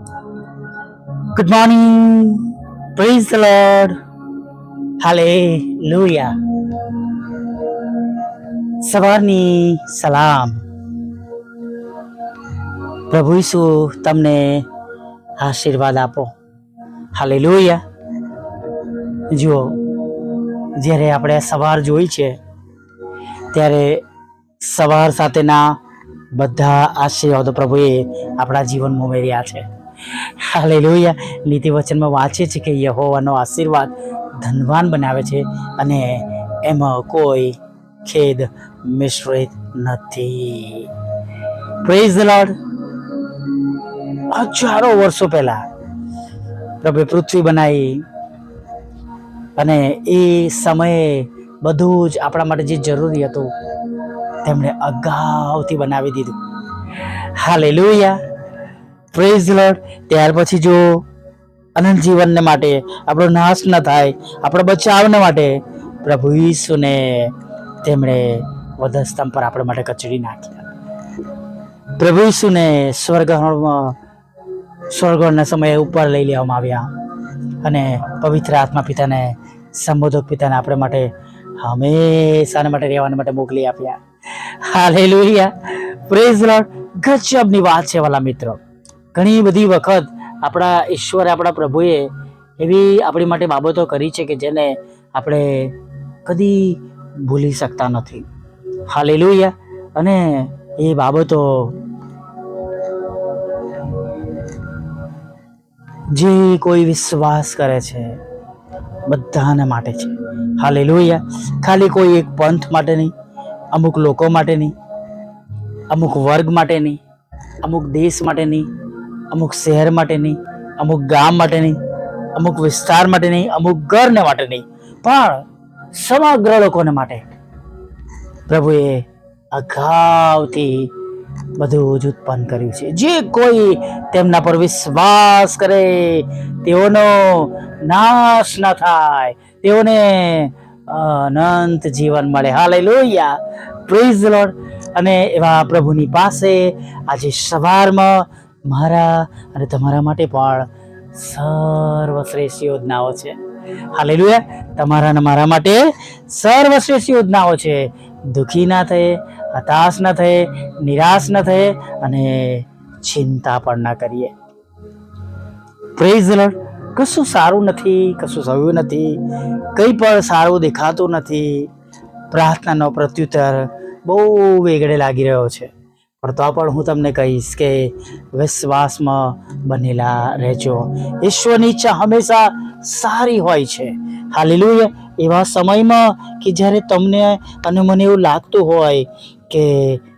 Good morning. Praise the Lord. Hallelujah. સવારની સલામ પ્રભુ ઈસુ તમને આશીર્વાદ આપો હાલે લોહિયા જુઓ જ્યારે આપણે સવાર જોઈ છે ત્યારે સવાર સાથેના બધા આશીર્વાદો પ્રભુએ આપણા જીવનમાં ઉમેર્યા છે હાલેલુયા. નીતિ વચનમાં વાંચે છે કે યહોવાનો આશીર્વાદ ધનવાન બનાવે છે અને એમાં કોઈ ખેદ મિશ્રિત નથી. પ્રેઝ ધ લોર્ડ હજારો વર્ષો પહેલા પ્રભે પૃથ્વી બનાવી અને એ સમયે બધું જ આપણા માટે જે જરૂરી હતું, તેમણે અગાઉથી બનાવી દીધું. હાલેલુયા. પ્રેઝ લોર્ડ ત્યાર પછી જો અનંત જીવનને માટે આપણો નાશ ન થાય, આપણો બચાવને માટે પ્રભુ ઈસુને તેમણે વધસ્તંભ પર આપણા માટે કચડી નાખ્યા પ્રભુ ઈસુને સ્વર્ગમાં સ્વર્ગના સમયે ઉપર લઈ લેવામાં આવ્યા અને પવિત્ર આત્મા પિતાને, સંબોધક પિતાને આપણે માટે હંમેશાને માટે રહેવાને માટે મોકલી આપ્યા. હાલેલુયા પ્રેઝ લોર્ડ ગજબની વાત છે વાલા મિત્રો. ઘણી બધી વખત આપણા ઈશ્વરે આપણા પ્રભુએ એવી આપણી માટે બાબતો કરી છે કે જેને આપણે કદી ભૂલી શકતા નથી. હાલેલુયા. અને એ બાબતો જે કોઈ વિશ્વાસ કરે છે, બધાને માટે છે. હાલેલુયા. ખાલી કોઈ એક પંથ માટે નહીં, અમુક લોકો માટે નહીં, અમુક વર્ગ માટે નહીં, અમુક દેશ માટે નહીં અમુક શહેર માટે નહીં, અમુક ગામ માટે નહીં, અમુક વિસ્તાર માટે નહીં, અમુક ઘરને માટે નહીં, પણ સમગ્ર લોકોને માટે પ્રભુએ અગાઉથી બધું જ ઉત્પન્ન કર્યું છે. જે કોઈ તેમના પર વિશ્વાસ કરે, તેઓનો નાશ ન થાય, તેઓને અનંત જીવન મળે. હાલેલુયા. પ્રેઝ લોર્ડ અને એવા પ્રભુની પાસે આજે સવારમાં મારા અને તમારા માટે પણ સર્વશ્રેષ્ઠ યોજનાઓ છે. હાલેલુયા. તમારા અને મારા માટે સર્વશ્રેષ્ઠ યોજનાઓ છે. દુઃખી ના થયે, હતાશ ન થયે, નિરાશ ન થયે અને ચિંતા પણ ના કરીએ. પ્રેઝ કશું સારું નથી, કશું થયું નથી, કંઈ પણ સારું દેખાતું નથી. પ્રાર્થનાનો પ્રત્યુત્તર બહુ વેગળે લાગી રહ્યો છે. પણ તો પણ હું તમને કહીશ કે વિશ્વાસમાં બનેલા રહેજો. ઈશ્વરની ઈચ્છા હંમેશા સારી હોય છે. હાલેલુયા. એવા સમયમાં કે જ્યારે તમને અને મને એવું લાગતું હોય કે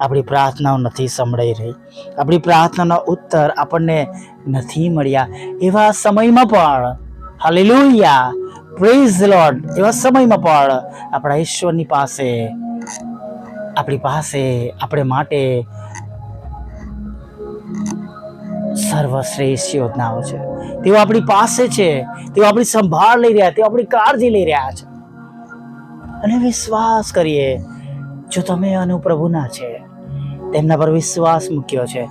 આપણી પ્રાર્થનાઓ નથી સંભળાઈ રહી, આપણી પ્રાર્થનાનો ઉત્તર આપણને નથી મળ્યા, એવા સમયમાં પણ, હાલેલુયા પ્રેઝ લોર્ડ એવા સમયમાં પણ આપણા ઈશ્વરની પાસે, આપણી પાસે, આપણે માટે સર્વશ્રેષ્ઠ યોજનાઓ છે. તેઓ આપણી પાસે છે, તેઓ આપણી સંભાળ લઈ રહ્યા, તેઓ આપણી કાળજી લઈ રહ્યા છે. અને વિશ્વાસ કરીએ, જો તમે અનુપ્રભુના છે, તેમના પર વિશ્વાસ મૂક્યો છે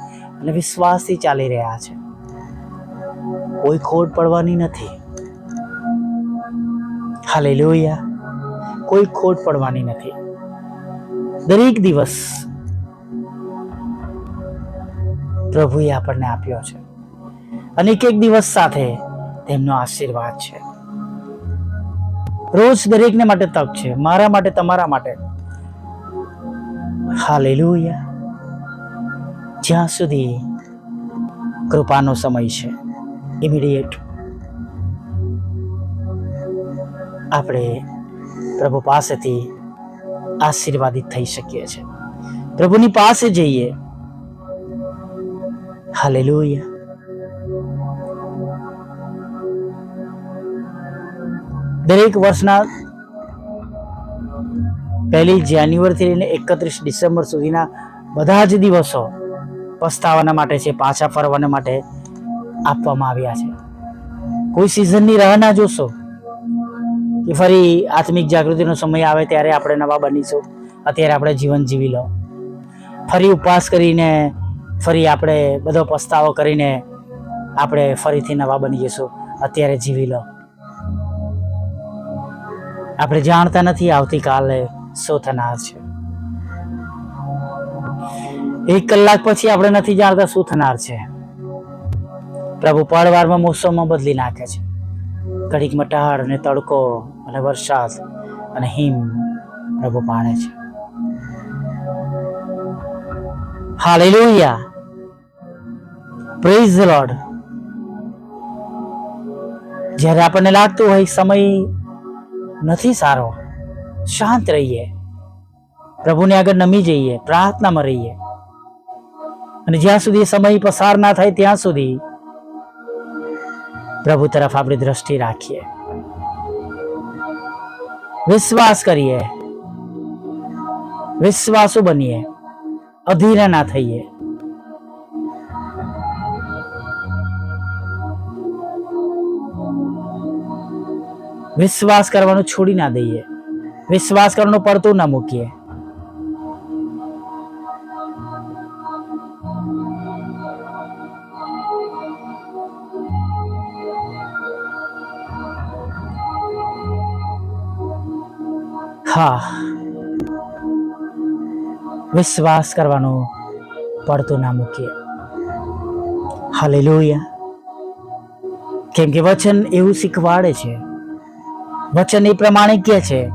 અને વિશ્વાસથી ચાલી રહ્યા છે. કોઈ ખોટ પડવાની નથી. હાલેલુયા. કોઈ ખોટ પડવાની નથી. દરેક દિવસ પ્રભુએ આપણને આપ્યો છે. અને એક એક દિવસ સાથે તેમનો આશીર્વાદ છે. રોજ દરેકને માટે તક છે. મારા માટે, તમારા માટે. હાલેલુયા. જ્યાં સુધી કૃપાનો સમય છે ઇમિડિયેટ આપણે પ્રભુ પાસેથી આશીર્વાદિત થઈ શકીએ છીએ. પ્રભુની પાસે જઈએ હાલેલુયા દરેક વર્ષના પહેલી જાન્યુઆરીથી લઈને એકત્રીસ ડિસેમ્બર સુધીના બધા જ દિવસો પસ્તાવાના માટે છે, પાછા ફરવાના માટે આપવામાં આવ્યા છે. કોઈ સિઝનની રાહ ના જોશો કે ફરી આત્મિક જાગૃતિનો સમય આવે ત્યારે આપણે નવા બનીશું, અત્યારે આપણે જીવન જીવી લો ફરી ઉપવાસ કરીને ફરી આપણે બધો પસ્તાવો કરીને આપણે ફરીથી નવા બની જઈશું. અત્યારે જીવી લો. આપણે જાણતા નથી આવતીકાલે શું થનાર છે. એક કલાક પછી આપણે નથી જાણતા શું થનાર છે. પ્રભુ પળવારમાં મોસમમાં બદલી નાખે છે. ઘડીક મટાડ અને તડકો અને વરસાદ અને હિમ પ્રભુ પાણે છે. હાલેલુયા. પ્રેઝ લોર્ડ જ્યારે આપણને લાગતું હોય સમય નથી સારો, શાંત રહીએ. પ્રભુને આગળ નમી જઈએ, પ્રાર્થનામાં રહીએ. અને જ્યાં સુધી સમય પસાર ના થાય ત્યાં સુધી પ્રભુ તરફ આપણી દ્રષ્ટિ રાખીએ. વિશ્વાસ કરીએ. વિશ્વાસુ બનીએ. અધીરા ના થઈએ. વિશ્વાસ કરવાનું છોડી ના દઈએ. વિશ્વાસ કરવાનું પડતું ના મૂકીએ. હા. વિશ્વાસ કરવાનું પડતું ના મૂકીએ. હાલેલુયા. કેમ કે વચન એવું શીખવાડે છે. વચન એ પ્રમાણે કે છે,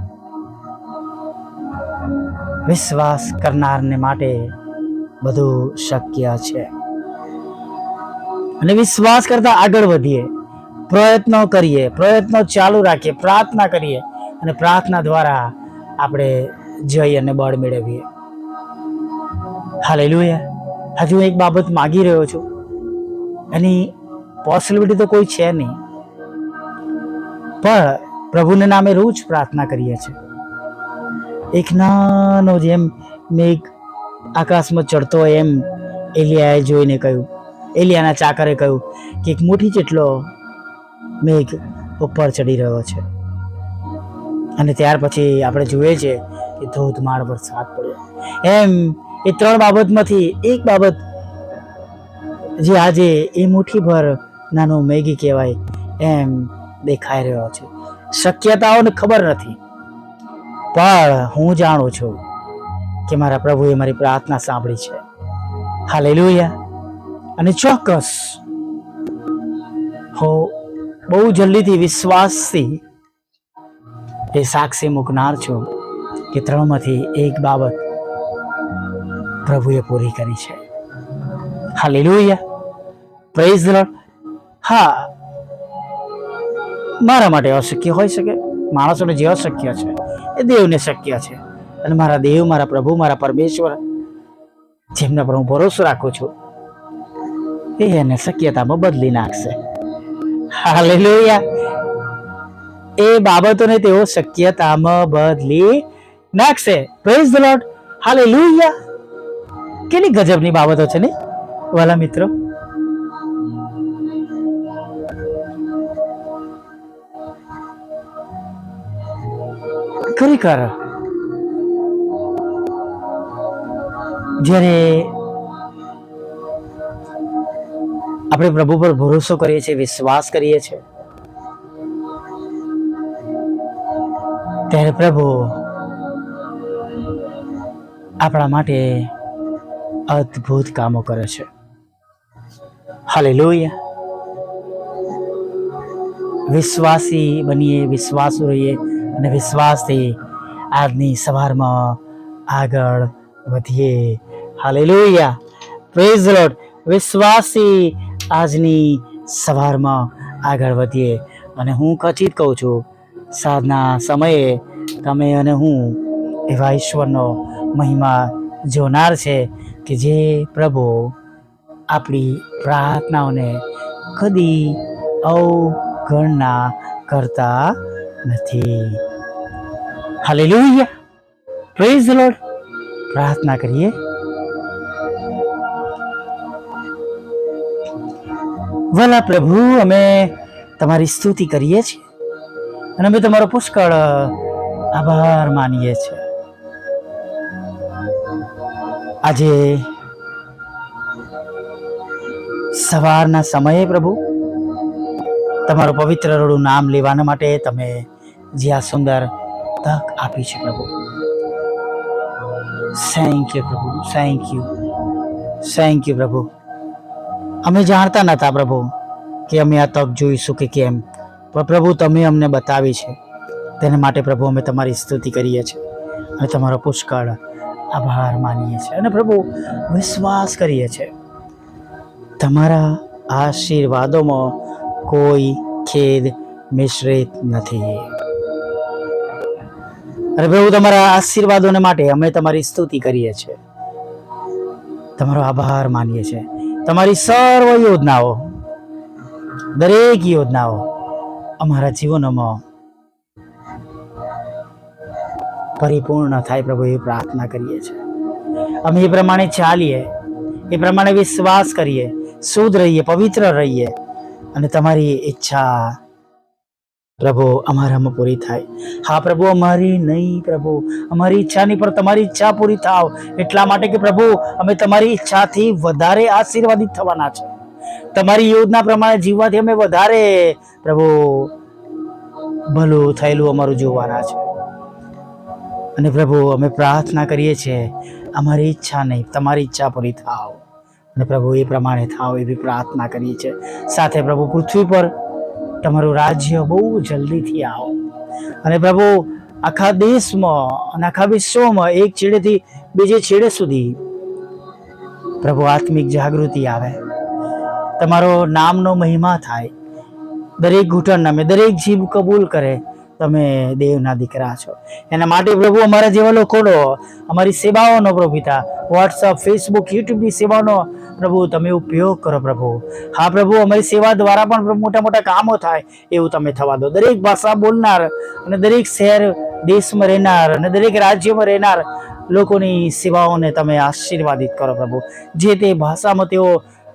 વિશ્વાસ કરનારને માટે બધું શક્ય છે. અને વિશ્વાસ કરતા આગળ વધીએ, પ્રયત્નો કરીએ, પ્રયત્નો ચાલુ રાખીએ, પ્રાર્થના કરીએ અને પ્રાર્થના દ્વારા આપણે જઈ અને બળ મેળવીએ. હાલેલુયા. હજુ એક બાબત માગી રહ્યો છું. એની પોસિબિલિટી તો કોઈ છે નહીં. પણ પ્રભુને નામે રોજ પ્રાર્થના કરીએ છીએ. એક નાનો જેમ મેઘ આકાશમાં ચડતો હોય એમ એલિયાએ જોઈને કહ્યું, એલિયાના ચાકરે કહ્યું કે એક મુઠ્ઠી જેટલો મેઘ ઉપર ચડી રહ્યો છે. અને ત્યાર પછી આપણે જોઈએ છે કે ધોધમાર વરસાદ પડ્યો. એમ એ ત્રણ બાબતમાંથી એક બાબત જે આજે એ મુઠ્ઠીભર નાનો મેગી કહેવાય એમ દેખાઈ રહ્યો છે. શક્યતાઓને ખબર નથી. પણ હું જાણું છું કે મારા પ્રભુએ મારી પ્રાર્થના સાંભળી છે. હાલેલુયા. અને ચોક્કસ હું બહુ જલ્દીથી વિશ્વાસથી એ સાક્ષી મૂકનાર છું કે ત્રણમાંથી એક બાબત પ્રભુએ પૂરી કરી છે. હાલેલુયા. પ્રેઝ હા મારા માટે અશક્ય હોઈ શકે. માણસોને જે અશક્ય છે, એ દેવને શક્ય છે. અને મારા દેવ, મારા પ્રભુ, મારા પરમેશ્વર, જેમના પર હું ભરોસો રાખું છું, એ એને શક્યતામાં બદલી નાખશે. હાલેલુયા. એ બાબતોને તેઓ શક્યતામાં બદલી નાખશે. Praise the lord hallelujah. કેની ગજબની બાબતો છે ને? વાલા મિત્રો. ખરેખર જ્યારે આપણે પ્રભુ પર ભરોસો કરીએ છીએ, વિશ્વાસ કરીએ છીએ, ત્યારે પ્રભુ આપણા માટે અદ્ભુત કામો કરે છે. હાલે લોહિયા વિશ્વાસી બનીએ, વિશ્વાસુ રહીએ. અને વિશ્વાસથી આજની સવારમાં આગળ વધીએ. હાલેલુયા. પ્રેઝ લોટ વિશ્વાસથી આજની સવારમાં આગળ વધીએ. અને હું ખચિત કહું છું, સાંજના સમયે તમે અને હું એવા ઈશ્વરનો મહિમા જોનાર છે કે જે પ્રભુ આપણી પ્રાર્થનાઓને કદી અવગણના કરતા નથી. હાલેલુયા. પ્રેઝ ધ લોર્ડ પ્રાર્થના કરીએ. વલા પ્રભુ, અમે તમારી સ્તુતિ કરીએ છીએ અને અમે તમારો પુષ્કળ આભાર માનીએ છીએ. આજે સવારના સમયે પ્રભુ, તમારું પવિત્ર રડું નામ લેવાના માટે તમે જે આ સુંદર તક આપી છે પ્રભુ. થેન્ક યુ પ્રભુ. થેન્ક યુ થેન્ક યુ પ્રભુ. અમે જાણતા નહોતા પ્રભુ કે અમે આ તક જોઈશું કે કેમ. પણ પ્રભુ તમે અમને બતાવી છે. તેને માટે પ્રભુ અમે તમારી સ્તુતિ કરીએ છીએ અને તમારો પુષ્કળ આભાર માનીએ છીએ. અને પ્રભુ, વિશ્વાસ કરીએ છીએ. તમારા આશીર્વાદોમાં કોઈ ખેદ મિશ્રિત નથી. અને પ્રભુ, તમારા આશીર્વાદોને માટે અમે તમારી સ્તુતિ કરીએ છીએ. તમારો આભાર માનીએ છીએ. તમારી સર્વ યોજનાઓ, દરેક યોજનાઓ અમારા જીવનમાં પરિપૂર્ણ થાય પ્રભુ એ પ્રાર્થના કરીએ છીએ. અમે એ પ્રમાણે ચાલીએ, એ પ્રમાણે વિશ્વાસ કરીએ, શુદ્ધ રહીએ, પવિત્ર રહીએ અને તમારી ઈચ્છા પ્રભુ અમારામાં પૂરી થાય. હા, પ્રભુ, અમારી નહીં, પ્રભુ. અમારી ઈચ્છા નહીં પણ તમારી ઈચ્છા પૂરી થાવ. એટલા માટે કે પ્રભુ, અમે તમારી ઈચ્છાથી વધારે આશીર્વાદિત થવાના છે. તમારી યોજના પ્રમાણે જીવવાથી અમે વધારે, પ્રભુ, ભલું થયેલું અમારું જોવાના છે. અને પ્રભુ, અમે પ્રાર્થના કરીએ છીએ, અમારી ઈચ્છા નહીં, તમારી ઈચ્છા પૂરી થાવ. અને પ્રભુ, એ પ્રમાણે થાવ એવી પ્રાર્થના કરીએ છીએ. સાથે પ્રભુ, પૃથ્વી પર તમારું રાજ્ય બહુ જલ્દીથી આવો. અને પ્રભુ, આખા દેશમાં અને આખા વિશ્વમાં એક છેડેથી બીજે છેડે સુધી પ્રભુ આત્મિક જાગૃતિ આવે. તમારો નામનો મહિમા થાય. દરેક ઘૂંટણ નામે દરેક જીભ કબૂલ કરે. તમે દેવના દીકરા છો. એના માટે પ્રભુ અમારા જેવા લોકોનો, અમારી સેવાઓનો પ્રભુ વોટ્સઅપ ફેસબુક યુટ્યુબની સેવાઓનો પ્રભુ તમે ઉપયોગ કરો પ્રભુ. હા પ્રભુ, અમારી સેવા દ્વારા પણ મોટા મોટા કામો થાય એવું તમે થવા દો. દરેક ભાષા બોલનાર અને દરેક શહેર દેશમાં રહેનાર અને દરેક રાજ્યમાં રહેનાર લોકોની સેવાઓને તમે આશીર્વાદિત કરો પ્રભુ. જે તે ભાષામાં તેઓ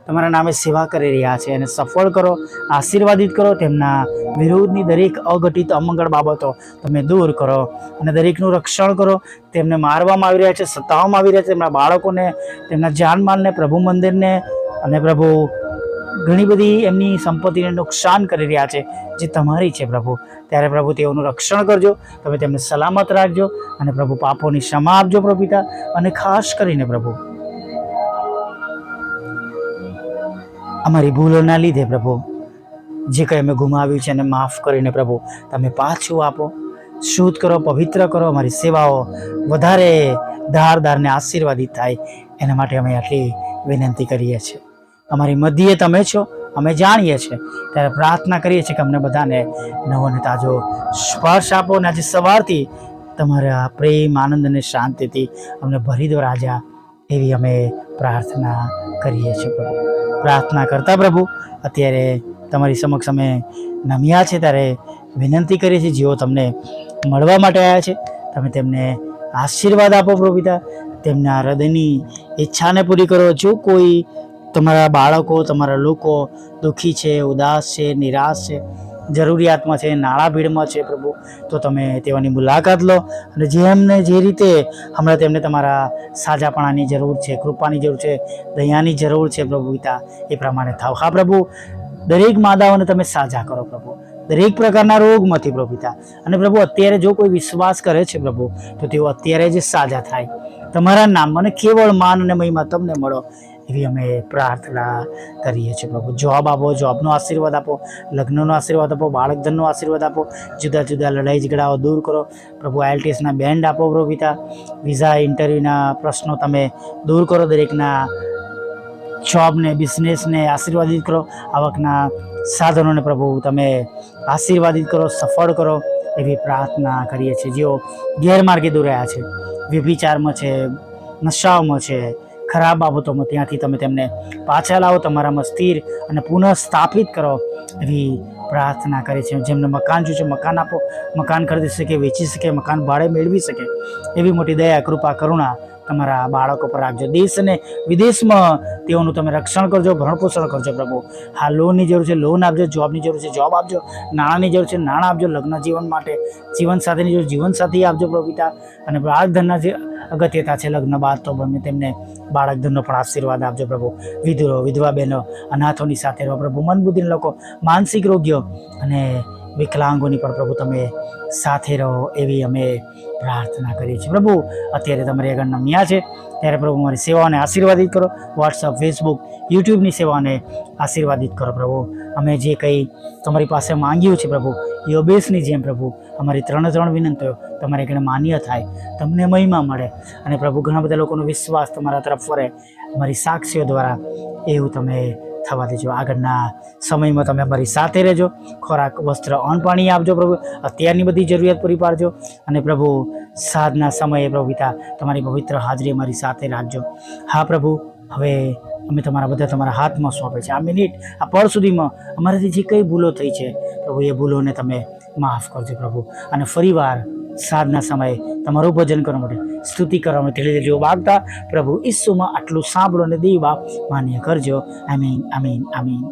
તમારા નામે સેવા કરી રહ્યા છે અને સફળ કરો, આશીર્વાદિત કરો તેમના વિરોધની દરેક અઘટિત અમંગળ બાબતો તમે દૂર કરો અને દરેકનું રક્ષણ કરો. તેમને મારવામાં આવી રહ્યા છે, સતાવવામાં આવી રહ્યા છે. તેમના બાળકોને, તેમના જાનમાલને, પ્રભુ મંદિરને અને પ્રભુ ઘણી બધી એમની સંપત્તિને નુકસાન કરી રહ્યા છે, જે તમારી છે પ્રભુ. ત્યારે પ્રભુ તેઓનું રક્ષણ કરજો, તમે તેમને સલામત રાખજો અને પ્રભુ પાપોની ક્ષમા આપજો પ્રભુ પિતા. અને ખાસ કરીને પ્રભુ અમારી ભૂલોના લીધે પ્રભુ. જે કંઈ અમે ગુમાવ્યું છે એને માફ કરીને પ્રભુ, તમે પાછું આપો. શુદ્ધ કરો, પવિત્ર કરો, અમારી સેવાઓ વધારે ધારદારને આશીર્વાદિત થાય. એના માટે અમે આટલી વિનંતી કરીએ છીએ. અમારી મધ્યે તમે છો, અમે જાણીએ છીએ. ત્યારે પ્રાર્થના કરીએ છીએ કે અમને બધાને નવો અને તાજો સ્પર્શ આપો અને આજે સવારથી તમારા પ્રેમ, આનંદ અને શાંતિથી અમને ભરી દો રાજા, એવી અમે પ્રાર્થના કરીએ છીએ પ્રભુ. પ્રાર્થના કરતા પ્રભુ. અત્યારે તમારી સમક્ષ અમે નમ્યા છે, ત્યારે વિનંતી કરીએ છીએ, જેઓ તમને મળવા માટે આવ્યા છે, તમે તેમને આશીર્વાદ આપો પ્રભુ પિતા. તેમના હૃદયની ઈચ્છાને પૂરી કરો. જો કોઈ તમારા બાળકો, તમારા લોકો દુઃખી છે, ઉદાસ છે, નિરાશ છે જરૂરિયાતમાં છે નાણાં ભીડમાં છે પ્રભુ, તો તમે તેઓની મુલાકાત લો અને જેમને જે રીતે હમણાં તેમને તમારા સાજાપણાની જરૂર છે, કૃપાની જરૂર છે, દયાની જરૂર છે પ્રભુ પિતા, એ પ્રમાણે થાવ. હા પ્રભુ, દરેક માદાઓને તમે સાજા કરો પ્રભુ. દરેક પ્રકારના રોગમાંથી પ્રભુ પિતા. અને પ્રભુ, અત્યારે જો કોઈ વિશ્વાસ કરે છે પ્રભુ, તો તેઓ અત્યારે જ સાજા થાય. તમારા નામ અને કેવળ માન અને મહિમા તમને મળો. એવી અમે પ્રાર્થના કરીએ છીએ પ્રભુ. જોબ આપો જોબનો આશીર્વાદ આપો, લગ્નનો આશીર્વાદ આપો, બાળકધનનો આશીર્વાદ આપો, જુદા જુદા લડાઈ ઝઘડાઓ દૂર કરો. પ્રભુ આઈએલટીએસના બેન્ડ આપો પ્રભુ વિઝા ઇન્ટરવ્યૂના પ્રશ્નો તમે દૂર કરો, દરેકના જોબને, બિઝનેસને આશીર્વાદિત કરો. આવકના સાધનોને પ્રભુ તમે આશીર્વાદિત કરો, સફળ કરો એવી પ્રાર્થના કરીએ છીએ. જેઓ ગેરમાર્ગે દોર્યા છે, વ્યભિચારમાં છે, નશાઓમાં છે ખરાબ બાબતોમાં ત્યાંથી તમે તેમને પાછા લાવો, તમારામાં સ્થિર અને પુનઃ સ્થાપિત કરો એવી પ્રાર્થના કરી છે. જેમને મકાન જોઈશે મકાન આપો, મકાન ખરીદી શકે, વેચી શકે, મકાન ભાડે મેળવી શકે એવી મોટી દયા, કૃપા, કરુણા તમારા બાળકો પર રાખજો. દેશ અને વિદેશમાં તેઓનું તમે રક્ષણ કરજો, ભરણપોષણ કરજો પ્રભુ. હા, લોનની જરૂર છે, લોન આપજો, જોબની જરૂર છે, જોબ આપજો, નાણાંની જરૂર છે, નાણાં આપજો, લગ્ન જીવન માટે, જીવન સાથેની જરૂર, જીવન સાથી આપજો પ્રભુ અને બાળક ધનના જે અગત્યતા છે, લગ્ન બાદ તો તમે તેમને બાળક ધનનો પણ આશીર્વાદ આપજો પ્રભુ. વિધુરો, વિધવા બહેનો, અનાથોની સાથે રહો પ્રભુ. મન બુદ્ધિના લોકો, માનસિક રોગ્યો અને વિકલાંગોની પણ પ્રભુ તમે સાથે રહો એવી અમે પ્રાર્થના કરીએ છીએ. પ્રભુ, અત્યારે તમારી આગળ નમ્યા છે, ત્યારે પ્રભુ મારી સેવાઓને આશીર્વાદિત કરો. વોટ્સઅપ ફેસબુક યુટ્યુબની સેવાને આશીર્વાદિત કરો પ્રભુ. અમે જે કંઈ તમારી પાસે માંગ્યું છે પ્રભુ યોબેશની જેમ પ્રભુ, અમારી ત્રણ ત્રણ વિનંતીઓ તમારે આગળ માન્ય થાય, તમને મહિમા મળે. અને પ્રભુ, ઘણા બધા લોકોનો વિશ્વાસ તમારા તરફ ફરે અમારી સાક્ષીઓ દ્વારા એવું તમે થવા દેજો. આગળના સમયમાં તમે અમારી સાથે રહેજો. ખોરાક, વસ્ત્ર, અન્ન, પાણી આપજો પ્રભુ. અત્યારની બધી જરૂરિયાત પૂરી પાડજો. અને પ્રભુ સાધના સમયે પ્રભુ તમારી પવિત્ર હાજરી અમારી સાથે રાખજો. હા પ્રભુ, હવે અમે તમારા બધા તમારા હાથમાં સોંપે છે. આ મિનિટ, આ પળ સુધીમાં અમારાથી જે કંઈ ભૂલો થઈ છે, પ્રભુ એ ભૂલોને તમે માફ કરજો પ્રભુ. અને ફરીવાર સાધના સમયે તમારું ભજન કરવા માટે સ્તુતિ કરવા માટે ધીરે ધીરે વાગતા પ્રભુ ઈસુમાં આટલું સાંભળો અને દેવા માન્ય કરજો. આમીન આમીન આમીન.